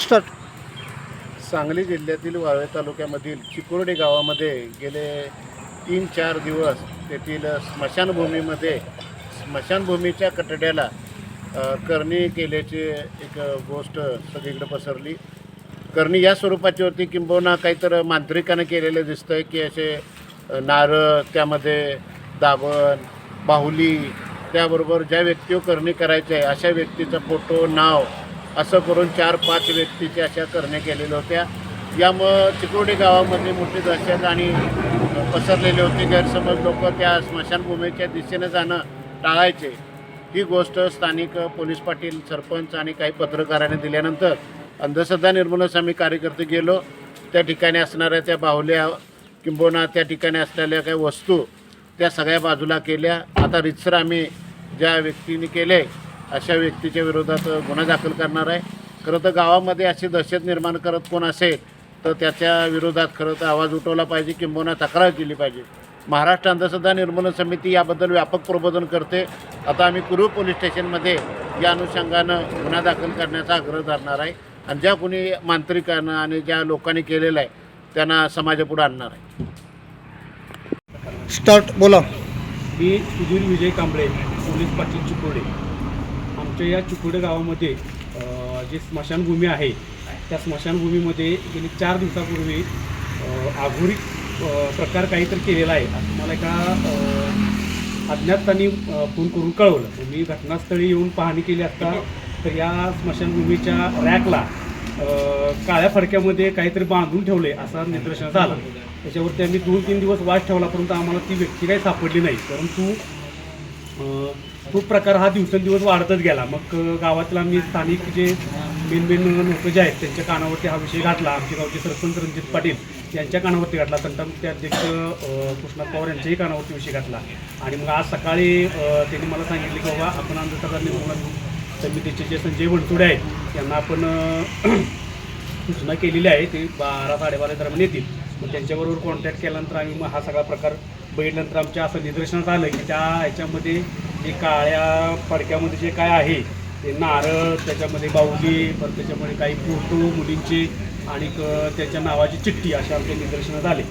Start. Sangli जिल्ह्यातील वाळवे तालुक्यामधील चिकोर्डे गावामध्ये गेले तीन चार दिवस तेथील स्मशानभूमीमध्ये स्मशानभूमीच्या कटड्याला करणी केल्याची एक गोष्ट सगळीकडे पसरली. करणी या स्वरूपाची होती किंबहुना काहीतरी मांत्रिकानं केलेलं दिसतं आहे की असे नारळ त्यामध्ये दाबण बाहुली त्याबरोबर ज्या व्यक्तीवर हो करणी करायची आहे अशा व्यक्तीचा फोटो नाव असं करून चार पाच व्यक्तीच्या अशा करण्या केलेल्या होत्या. यामुळं चिकोडी गावामध्ये मोठी दहशत आणि पसरलेले होते. गैरसमज लोक त्या स्मशानभूमीच्या दिशेनं जाणं टाळायचे. ही गोष्ट स्थानिक पोलीस पाटील सरपंच आणि काही पत्रकारांनी दिल्यानंतर अंधश्रद्धा निर्मूलनास आम्ही कार्यकर्ते गेलो. त्या ठिकाणी असणाऱ्या त्या बाहुल्या किंबोना त्या ठिकाणी असलेल्या काही वस्तू त्या सगळ्या बाजूला केल्या. आता रितसर आम्ही ज्या व्यक्तीने केले अशा व्यक्तीच्या विरोधात गुन्हा दाखल करणार आहे. खरं तर गावामध्ये अशी दहशत निर्माण करत कोण असेल तर त्याच्या विरोधात खरं तर आवाज उठवला पाहिजे किंबहुना तक्रार केली पाहिजे. महाराष्ट्र अंधश्रद्धा निर्मूलन समिती याबद्दल व्यापक प्रबोधन करते. आता आम्ही कुरू पोलीस स्टेशनमध्ये या अनुषंगानं गुन्हा दाखल करण्याचा आग्रह धरणार आहे. आणि ज्या कोणी मांत्रिकानं आणि ज्या लोकांनी केलेलं आहे त्यांना समाजापुढे आणणार आहे. स्टार्ट बोला. मी सुधीर विजय कांबळे पोलीस पाटील चिकोडे. आमच्या या चिकोडे गावामध्ये जी स्मशानभूमी आहे त्या स्मशानभूमीमध्ये गेली चार दिवसापूर्वी आघोरी प्रकार काहीतरी केलेला आहे. असं मला एका अज्ञातांनी फोन करून कळवलं. मी घटनास्थळी येऊन पाहणी केली असता तर या स्मशानभूमीच्या रॅकला काळ्या फडक्यामध्ये काहीतरी बांधून ठेवले असा निदर्शनास आला. त्याच्यावरती आम्ही दोन तीन दिवस वास ठेवला परंतु आम्हाला ती व्यक्ती काही सापडली नाही. परंतु तो प्रकार हा दिवसेंदिवस वाढतच गेला. मग गावातला मी आम्ही स्थानिक जे मेन मेन लोक जे आहेत त्यांच्या कानावरती हा विषय घातला. आमचे गावचे सरपंच रणजित पाटील यांच्या कानावरती घातला. तंटामुक्ती अध्यक्ष कृष्णा कृष्णात पवार यांच्याही कानावरती विषय घातला. आणि मग आज सकाळी त्यांनी मला सांगितले की बाबा आपण अंधश्रद्धा निर्मूलन समितीचे जे संजय बनसोडे आहेत यांना आपण सूचना केलेली आहे ते बारा साडेबारा दरम्यान येतील. मग त्यांच्याबरोबर कॉन्टॅक्ट केल्यानंतर आम्ही मग हा सगळा प्रकार बघितल्यानंतर आमच्या असं निदर्शनात आलं की त्या ह्याच्यामध्ये जे काळ्या फडक्यामध्ये जे काय आहे ते नारळ त्याच्यामध्ये बाहुली परत त्याच्यामध्ये काही फोटो मुलींचे आणि त्याच्या नावाची चिठ्ठी अशा आमच्या निदर्शनात आले.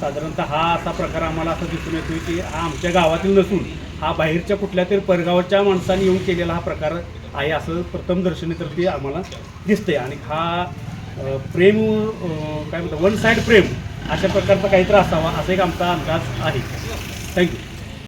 साधारणतः हा असा प्रकार आम्हाला असं दिसून येतो की हा आमच्या गावातील नसून हा बाहेरच्या कुठल्या तरी परगावच्या माणसाने येऊन केलेला हा प्रकार आहे असं प्रथम दर्शनी तर ते आम्हाला दिसतंय. आणि हा प्रेम काय म्हणतात वन साईड प्रेम अशा प्रकारचा काहीतरी असावा असा एक आमचा अंदाज आहे. थँक्यू